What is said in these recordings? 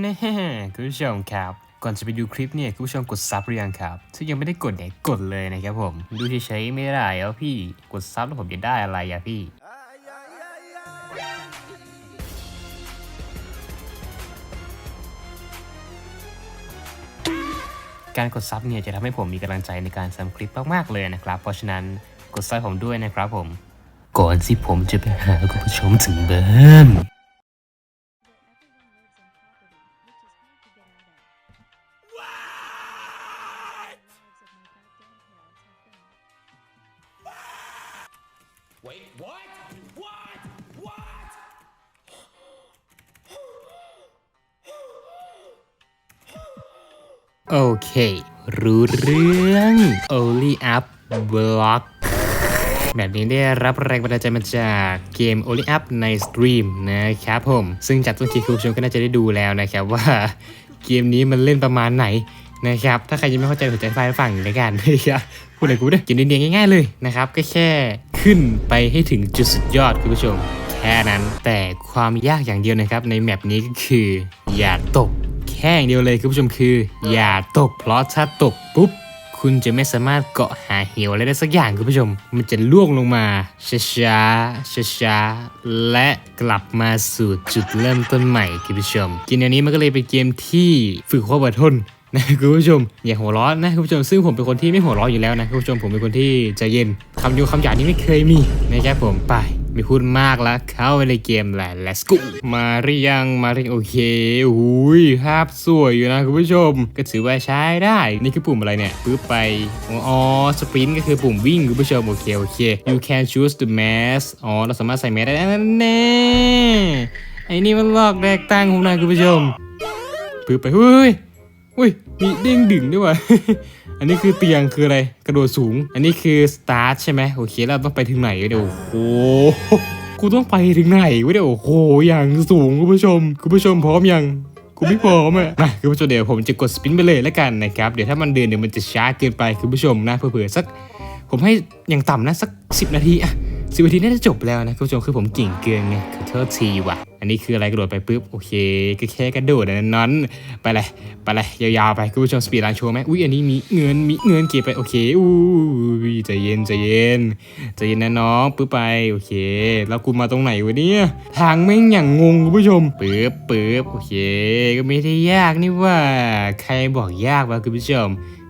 แน่คุณผู้ชมครับก่อนจะไปดูคลิปเนี่ยคุณผู้ชมกดซับหรือยังครับ ถ้ายังไม่ได้กดเนี่ยกดเลยนะครับผม ดูเฉยๆไม่ได้แล้วพี่กดซับแล้วผมจะได้อะไรอะพี่การกดซับเนี่ยจะทำให้ผมมีกำลังใจในการทำคลิปมากๆเลยนะครับ เพราะฉะนั้นกดซับผมด้วยนะครับผม ก่อนที่ผมจะไปหาคุณผู้ชมถึงบ้าน โอเค รู้เรื่อง Only Up Block แบบนี้ได้รับแรงบันดาลใจมาจากเกม Only Up ในสตรีมนะครับผม ซึ่งจากต้นคลิปคุณผู้ชมก็น่าจะได้ดูแล้วนะครับว่าเกมนี้มันเล่นประมาณไหนนะครับ ถ้าใครยังไม่เข้าใจผมจะอธิบายให้ฟังเลยกันนะครับพูดอะไรกูเนี่ยเกมเดียวๆง่ายๆเลยนะครับ ก็แค่ขึ้นไปให้ถึงจุดสุดยอดคุณผู้ชม แค่นั้นแต่ความยากอย่างเดียวนะครับในแมปนี้ก็คืออย่าตก แค่อย่างเดียวเลยคุณผู้ชมคือ อย่าตกเพราะถ้าตกปุ๊บ คุณจะไม่สามารถเกาะหาเหวอะไรได้สักอย่างคุณผู้ชม มันจะล่วงลงมาช้าๆช้าๆและกลับมาสู่จุดเริ่มต้นใหม่คุณผู้ชมเกมแนวนี้มันก็เลยเป็นเกมที่ฝึกความอดทนนะคุณผู้ชมอย่าหัวร้อนนะคุณผู้ชมซึ่งผมเป็นคนที่ไม่หัวร้อนอยู่แล้วนะคุณผู้ชมผมเป็นคนที่ใจเย็นคำโยคำหยาบนี้ไม่เคยมีนะครับผมไป ไม่พูดมากแล้วเข้าไปในเกมแหละ let's go มาหรือยังมาหรืองโอเคอุ้ยภาพสวยอยู่นะคุณผู้ชม ก็ถือว่าใช้ได้ นี่คือปุ่มอะไรเนี่ยปึ๊บไป อ๋อสปรินต์ก็คือปุ่มวิ่งคุณผู้ชมโอเคโอเค you can choose the mask อ๋อเราสามารถใส่แมสได้นั่นแน่ไอ้นี่มันลอกแดกตั้งผมนะคุณผู้ชมปึ๊บไปเฮ้ยเฮ้ย มีเด้งดึงด้วยว่ะอันนี้คือเตียงคืออะไร กระโดดสูง อันนี้คือสตาร์ทใช่ไหมโอเคแล้วต้องไปถึงไหนเดี๋ยวโอ้โหกูต้องไปถึงไหนวะเดี๋ยวโอ้โหอย่างสูงคุณผู้ชม คุณผู้ชมพร้อมยังกูไม่พร้อมอะมาคุณผู้ชมเดี๋ยวผมจะกดสปินไปเลยแล้วกันนะครับ เดี๋ยวถ้ามันเดินเดี๋ยวมันจะช้าเกินไปคุณผู้ชมนะเผื่อๆสัก ผมให้อย่างต่ำนะสัก 10 นาทีอะ สิบนาทีน่าจะจบแล้วนะคุณผู้ชมคือผมเก่งเกินไงขอโทษทีว่ะ อันนี้คืออะไรกระโดดไปปุ๊บโอเคก็แค่กระโดดนั้นไปเลยไปเลยยาวๆไปคุณผู้ชมสปีดรันโชว์ไหมอุ้ยอันนี้มีเงินมีเงินเก็บไปโอเคอู้ยใจเย็นใจเย็นใจเย็นนะน้องปุ๊บไปโอเค แล้วกูมาตรงไหนวะเนี่ยทางแม่งอย่างงงคุณผู้ชมปุ๊บปุ๊บโอเค ก็ไม่ได้ยากนี่ว่า ใครบอกยากวะคุณผู้ชม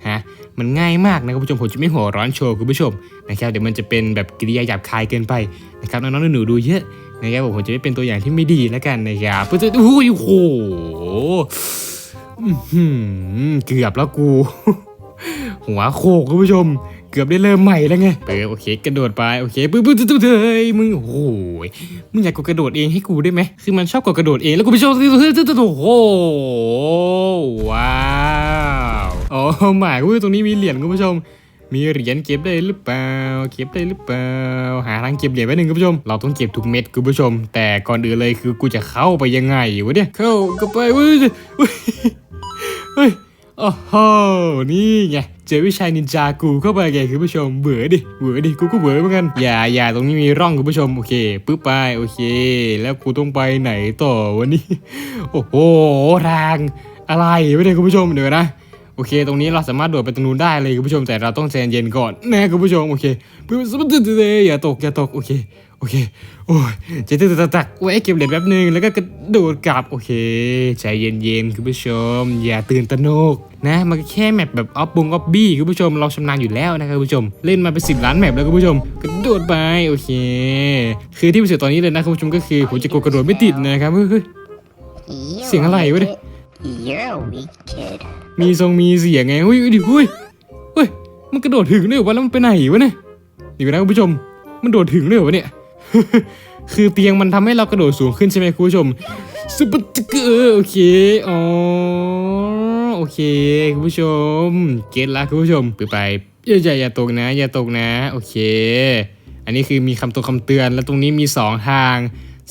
ฮะ มันง่ายมากนะคุณผู้ชมผมจะไม่หัวร้อนโชว์คุณผู้ชมนะครับเดี๋ยวมันจะเป็นแบบกิริยาหยาบคายเกินไปนะครับน้องๆหนูๆดูเยอะนะครับผมจะไม่เป็นตัวอย่างที่ไม่ดีแล้วกันนะครับเพื่อจะอุ้ยโอ้โหเกือบแล้วกู หัวโขกคุณผู้ชม เกือบได้เริ่มใหม่แล้วไงเปิดโอเคกระโดดไปโอเคปึ๊บปึ๊บปึ๊บเฮ้ยมึงโอ้โหมึงอยากกดกระโดดเองให้กูได้ไหมคือมันชอบกดกระโดดเองแล้วกูไปชว์โอ้โหว้า วโอ้หมายว่าตรงนี้มีเหรียญคุณผู้ชม มีเหรียญเก็บได้หรือเปล่า เก็บได้หรือเปล่า หาทางเก็บเหรียญไว้หนึ่งคุณผู้ชม เราต้องเก็บทุกเม็ดคุณผู้ชม แต่ก่อนอื่นเลยคือกูจะเข้าไปยังไงวะเนี่ย เข้าก็ไปเว้ยเว้ยเฮ้ยโอ้โห นี่ไงเจอวิชานินจากูเข้าไปไงคุณผู้ชม เบื่อดิ เบื่อดิ กูก็เบื่อเหมือนกัน อย่าอย่าตรงนี้มีร่องคุณผู้ชม โอเค ปึ๊บไป โอเค แล้วกูต้องไปไหนต่อวันนี้ โอ้โห ทางอะไรไม่ได้คุณผู้ชม เดี๋ยวนะ โอเค ตรงนี้เราสามารถโดดไปตรงนู้นได้เลยคุณผู้ชมแต่เราต้องใจเย็นก่อนนะคุณผู้ชมโอเคปึ๊บสมมติอย่าตกอย่าตกโอเคโอเคโอ้ยจะตึกตักตักไว้เก็บเหรียญแป๊บนึงแล้วก็กระโดดกลับโอเคใจเย็นๆคุณผู้ชม อย่าตื่นตระหนกนะมันก็แค่แมปแบบออฟบงออฟบี้คุณผู้ชมเราชำนาญอยู่แล้วนะครับคุณผู้ชม เล่นมาเป็นสิบล้านแมปแล้วคุณผู้ชมกระโดดไปโอเค คือที่พิเศษตอนนี้เลยนะคุณผู้ชมก็คือผมจะกดกระโดดไม่ติดนะครับเฮ้ยเฮ้ยเสียงอะไรวะเนี่ย You're a weak kid. มีทรงมีเสียงไงเฮ้ยดิเฮ้ยเฮ้ย มันกระโดดถึงเลยเหรอวะแล้วมันไปไหนวะเนี่ยเดี๋ยวนะคุณผู้ชม มันโดดถึงเลยเหรอวะเนี่ย คือเตียงมันทำให้เรากระโดดสูงขึ้นใช่ไหมคุณผู้ชมซุปเปอร์เกอร์โอเค อ๋อ โอเคคุณผู้ชม เก็ตละคุณผู้ชมไปไปอย่าอย่าอย่าตกนะ อย่าตกนะ โอเค อันนี้คือมีคำตัวคำเตือน แล้วตรงนี้มีสองทาง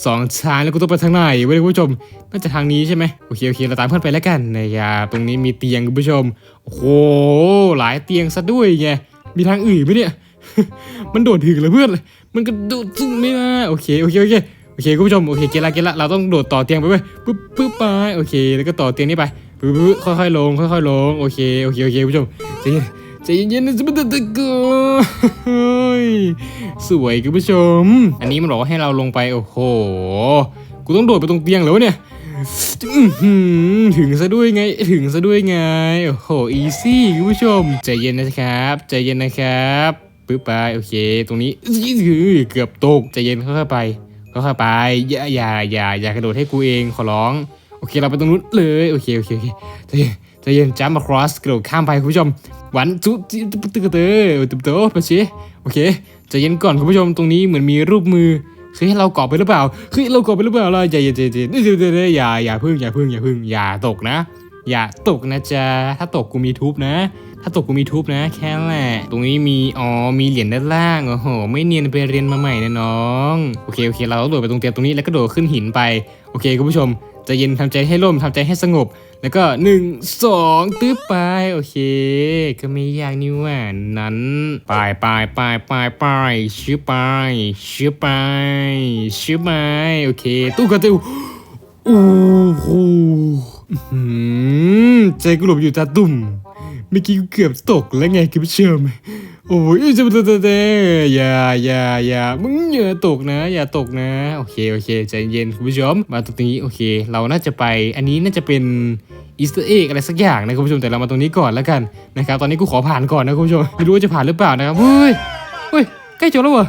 สองทางแล้วกูต้องไปทางไหนวะเนี่ยคุณผู้ชมน่าจะทางนี้ใช่ไหมโอเคโอเคเราตามเพื่อนไปแล้วกันนะครับตรงนี้มีเตียงคุณผู้ชมโอ้โหหลายเตียงซะด้วยไงมีทางอื่นไหมเนี่ยมันโดดถึงเลยเพื่อน มันกระโดดถึงไม่มาโอเคโอเคโอเคโอเคคุณผู้ชมโอเคเกตละเกตละเราต้องโดดต่อเตียงไปเว้ยปึ๊บปึ๊บไปโอเค แล้วก็ต่อเตียงนี้ไปปึ๊บปึ๊บค่อยๆลงค่อยๆลงโอเคโอเคโอเคคุณผู้ชมใจเย็น ใจเย็นๆนะจะไม่ตะกอนสวยคุณผู้ชม อันนี้มันบอกว่าให้เราลงไป โอ้โห กูต้องโดดไปตรงเตียงแล้วเนี่ยถึงซะด้วยไง ถึงซะด้วยไง โอ้โห อีซี่คุณผู้ชม ใจเย็นนะครับ ใจเย็นนะครับปึ๊บไปโอเค ตรงนี้เกือบตก ใจเย็นค่อยๆไปก็เข้าไป อย่าอย่าอย่าอย่ากระโดดให้กูเองขอร้อง โอเคเราไปตรงนู้นเลย โอเคโอเคโอเคใจเย็นใจเย็นจัมป์ across กระโดดข้ามไปคุณผู้ชม วันจุ๊ตึ๊ตึ๊ตึ๊เตอตึ๊โตไปชิโอเคใจเย็นก่อนคุณผู้ชมตรงนี้เหมือนมีรูปมือเฮ้ยเราเกาะไปหรือเปล่าเฮ้ยเราเกาะไปหรือเปล่าเราใจเย็นใจเย็นเดี๋ยวเดี๋ยวเดี๋ยวอย่าอย่าพึ่งอย่าพึ่งอย่าพึ่งอย่าตกนะ อย่าตกนะจ๊ะถ้าตกกูมีทุบนะ ถ้าตกกูมีทุบนะ แค่แหละตรงนี้มีอ๋อมีเหรียญด้านล่างโอ้โหไม่เนียนไปเรียนมาใหม่นะน้องโอเคโอเค เราต้องโดดไปตรงเตียงตรงนี้แล้วก็โดดขึ้นหินไปโอเคคุณผู้ชมใจะเย็นทำใจให้ร่มทำใจให้สงบ แล้วก็หนึ่งสองตื้อไปโอเค ก็ไม่ยากนี่ว่านั้นไปไปไปไปไปชื่อไปชื่อไปชื่อไปโอเค ตู้กระติวโอ้โหใจกูหลบอยู่ตาตุ่ม เมื่อกี้กูเกือบตกแล้วไงคุณผู้ชมโอ้ยจะมาเตะเตอย่าอย่าอย่ามึงอย่าตกนะ อย่าตกนะ โอเคโอเคใจเย็นคุณผู้ชม มาตรงนี้โอเค เราน่าจะไป อันนี้น่าจะเป็นอีสเตอร์เอ็กอะไรสักอย่างนะคุณผู้ชมแต่เรามาตรงนี้ก่อนแล้วกันนะครับตอนนี้กูขอผ่านก่อนนะคุณผู้ชมไม่รู้ว่าจะผ่านหรือเปล่านะครับเฮ้ยเฮ้ยใกล้จบแล้วเหรอ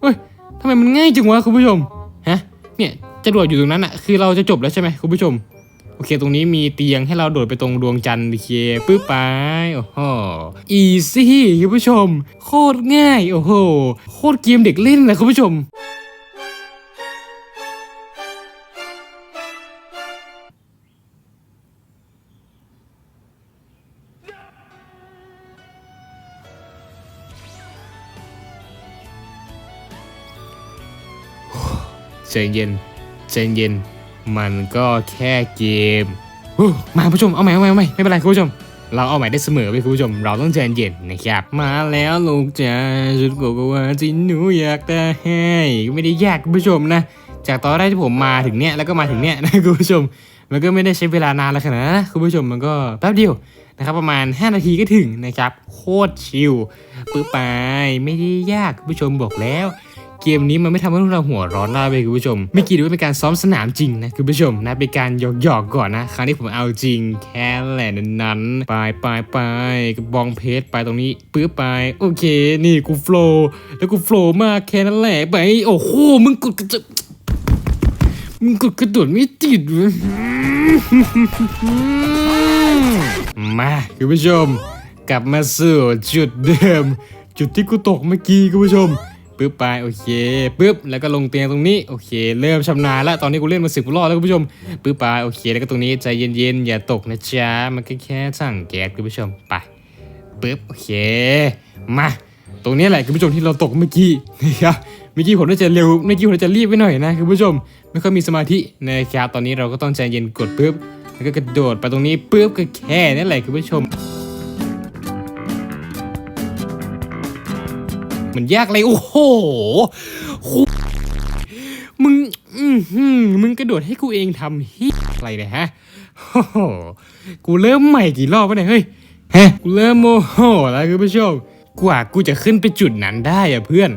เฮ้ยทำไมมันง่ายจังวะคุณผู้ชมฮะเนี่ยจรวดอยู่ตรงนั้นอะคือเราจะจบแล้วใช่ไหมคุณผู้ชม โอเค ตรงนี้มีเตียงให้เราโดดไปตรงดวงจันทร์โอเคปึ๊บไปโอ้โหอีซี่คุณผู้ชม โคตรง่าย โอ้โห โคตรเกมเด็กเล่นเลยคุณผู้ชมใจเย็นใจเย็น มันก็แค่เกมมาผู้ชมเอาใหม่เอาใหม่เอาใหม่ไม่เป็นไรคุณผู้ชม เราเอาใหม่ได้เสมอไปคุณผู้ชม เราต้องใจเย็นนะครับ มาแล้วลูกจ๋าชุดโกโกวาที่หนูอยากได้ให้ไม่ได้ยากคุณผู้ชมนะ จากตอนแรกที่ผมมาถึงเนี้ยแล้วก็มาถึงเนี้ยนะคุณผู้ชม มันก็ไม่ได้ใช้เวลานานแล้วขนาดนั้นนะคุณผู้ชมมันก็แป๊บเดียวนะครับประมาณ 5 นาทีก็ถึงนะครับ โคตรชิลปึ๊บไปไม่ได้ยากคุณผู้ชมบอกแล้ว เกมนี้มันไม่ทำให้พวกเราหัวร้อนได้เลยคุณผู้ชม ไม่คิดว่าเป็นการซ้อมสนามจริงนะคุณผู้ชมนะเป็นการหยอกๆก่อนนะ ครั้งนี้ผมเอาจริงแค่แหละนั้นๆไปไปไปกระบองเพชรไปตรงนี้ปื้อไป โอเค นี่กูโฟล์แล้วกูโฟล์มากแค่นั้นแหละไปโอ้โหมึงกดกระจะมึงกดกระโดดไม่ติดเว้ยมาคุณผู้ชม กลับมาสู่จุดเดิม จุดที่กูตกเมื่อกี้คุณผู้ชม ปึ๊บไปโอเคปึ๊บแล้วก็ลงเตียงตรงนี้โอเค เริ่มชำนาญแล้วตอนนี้กูเล่นมาสิบรอบแล้วคุณผู้ชมปึ๊บไปโอเค แล้วก็ตรงนี้ใจเย็นๆอย่าตกนะจ๊ะมันก็แค่สั่งแก๊สคุณผู้ชมไปปึ๊บโอเคมาตรงนี้แหละคุณผู้ชมที่เราตกเมื่อกี้นะครับเมื่อกี้ผมน่าจะเร็วเมื่อกี้ผมน่าจะรีบไปหน่อยนะคุณผู้ชมไม่ค่อยมีสมาธินะครับตอนนี้เราก็ต้องใจเย็นกดปึ๊บแล้วก็กระโดดไปตรงนี้ปึ๊บก็แค่นั่นแหละคุณผู้ชม มันแยกเลยโอ้โหมึงมึงกระโดดให้กูเองทำฮิอะไรเนี่ยฮะโอ้โหกูเริ่มใหม่กี่รอบวะเนี่ยเฮ้ยฮะกูเริ่มโมโหแล้วคุณผู้ชมกว่ากูจะขึ้นไปจุดนั้นได้อะเพื่อน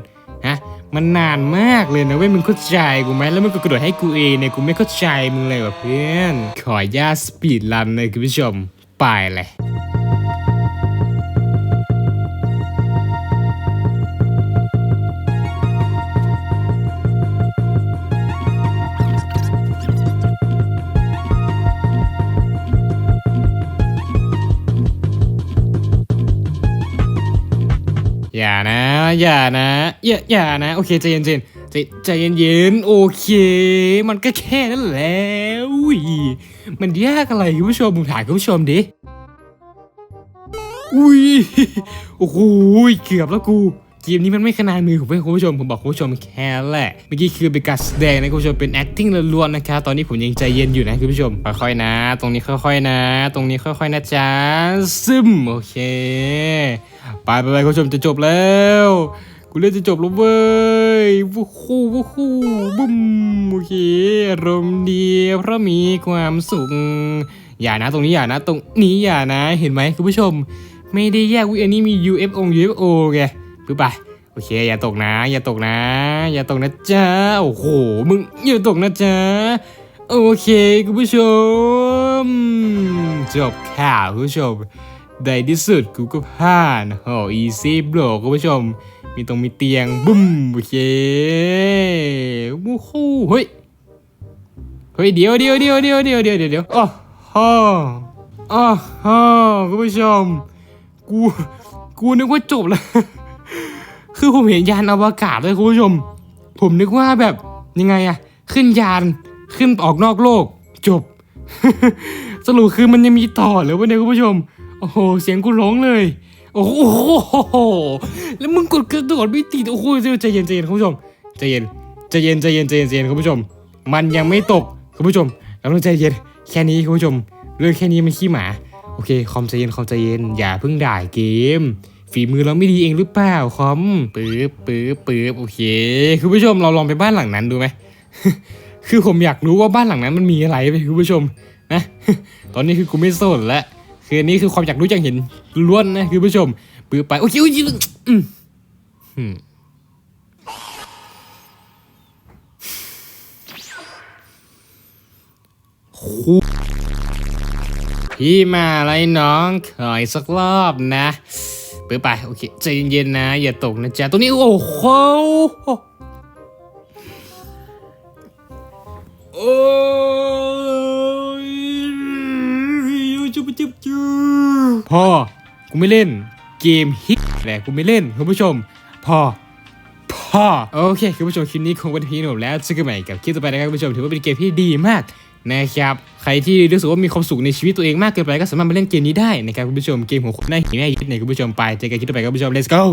ฮะมันนานมากเลยนะเว้ยมึงเข้าใจกูไหมแล้วมึงก็กระโดดให้กูเองเนี่ยกูไม่เข้าใจมึงเลยว่ะเพื่อน ขออนุญาตสปีดรันเลยคุณผู้ชมไปเลย อย่านะ อย่านะ อย่าอย่านะ โอเคใจเย็นใจเย็นใจใจเย็นเย็นโอเค มันก็แค่นั้นแล้วอุ้ยมันยากอะไรคุณผู้ชมผมถามคุณผู้ชมดิอุ้ยโอ้โหเกือบแล้วกู เกมนี้มันไม่ขนาดมือผมเพื่อนคุณผู้ชมผมบอกคุณผู้ชมแค่แหละเมื่อกี้คือเป็นการแสดงนะคุณผู้ชมเป็น acting ล้วนๆนะครับตอนนี้ผมยังใจเย็นอยู่นะคุณผู้ชมค่อยๆนะ ตรงนี้ค่อยๆนะ ตรงนี้ค่อยๆนะจ๊ะซึมโอเคไปไปไปคุณผู้ชมจะจบแล้วกูเล่นจะจบแล้วเว้ยวู้ฮู้วู้ฮู้บุ้มโอเคอารมณ์ดีเพราะมีความสุขอย่านะตรงนี้อย่านะ ตรงนี้อย่านะเห็นไหมคุณผู้ชม ไม่ได้แยกวิอันนี้มี UFO UFO ไง ปึ๊บไปโอเค อย่าตกนะ อย่าตกนะ อย่าตกนะจ้าโอ้โหมึงอย่าตกนะจ้าโอเคคุณผู้ชม จบข่าวคุณผู้ชมในที่สุดกูก็ผ่านโอ้อีซี่บล็อกคุณผู้ชม มีตรงมีเตียงบุ้มโอเควู้ฮู้เฮ้ยเฮ้ยเดี๋ยวเดี๋ยวเดี๋ยวเดี๋ยวเดี๋ยวเดี๋ยวเดี๋ยวอ๋อฮะอ๋อฮะคุณผู้ชม กู กูนึกว่าจบแล้ว คือผมเห็นยานอวกาศเลยคุณผู้ชม ผมนึกว่าแบบยังไงอะขึ้นยานขึ้นออกนอกโลก จบ สรุปคือมันยังมีต่อเหรือวะเนี่ยคุณผู้ชม โอ้โห เสียงกูร้องเลย โอ้โหแล้วมึงกดกระโดดไม่ติดโอ้โหใจเย็นใจเย็นคุณผู้ชมใจเย็นใจเย็นใจเย็นใจเย็นใจเย็นคุณผู้ชม มันยังไม่ตกคุณผู้ชมเราต้องใจเย็นแค่นี้คุณผู้ชม เรื่องแค่นี้มันขี้หมา โอเคคอมใจเย็นคอมใจเย็นอย่าเพิ่งด่าเกม ฝีมือเราไม่ดีเองหรือเปล่าคอมปื๊บปื๊บปื๊บโอเคคุณผู้ชมเราลองไปบ้านหลังนั้นดูไหมคือผมอยากรู้ว่าบ้านหลังนั้นมันมีอะไรไปคุณผู้ชมนะตอนนี้คือกูไม่สนแล้วคืออันนี้คือความอยากรู้อยากเห็นล้วนนะคุณผู้ชมปื๊บไปโอเคโอเคอืมอืมพี่มาอะไรน้องขออีกสักรอบนะ ปื๊บไปโอเคใจเย็นๆนะ อย่าตกนะจ๊ะตัวนี้ โอ้โหโอ้ยจุ๊บจุ๊บจุ๊บพ่อ กูไม่เล่น เกมฮิตแหละกูไม่เล่นคุณผู้ชม พ่อพ่อโอเคคุณผู้ชมคลิปนี้คงเป็นพียงเท่านี้แล้วเจอกันใหม่กับคลิปต่อไปนะครับคุณผู้ชมถือว่าเป็นเกมที่ดีมาก นะครับใครที่รู้สึกว่ามีความสุขในชีวิตตัวเองมากเกินไปก็สามารถมาเล่นเกมนี้ได้นะครับคุณผู้ชมเกมของคนหน้าหิวแม่ยึดในคุณผู้ชมไปเจอกันคลิปต่อไปครับคุณผู้ชม let's go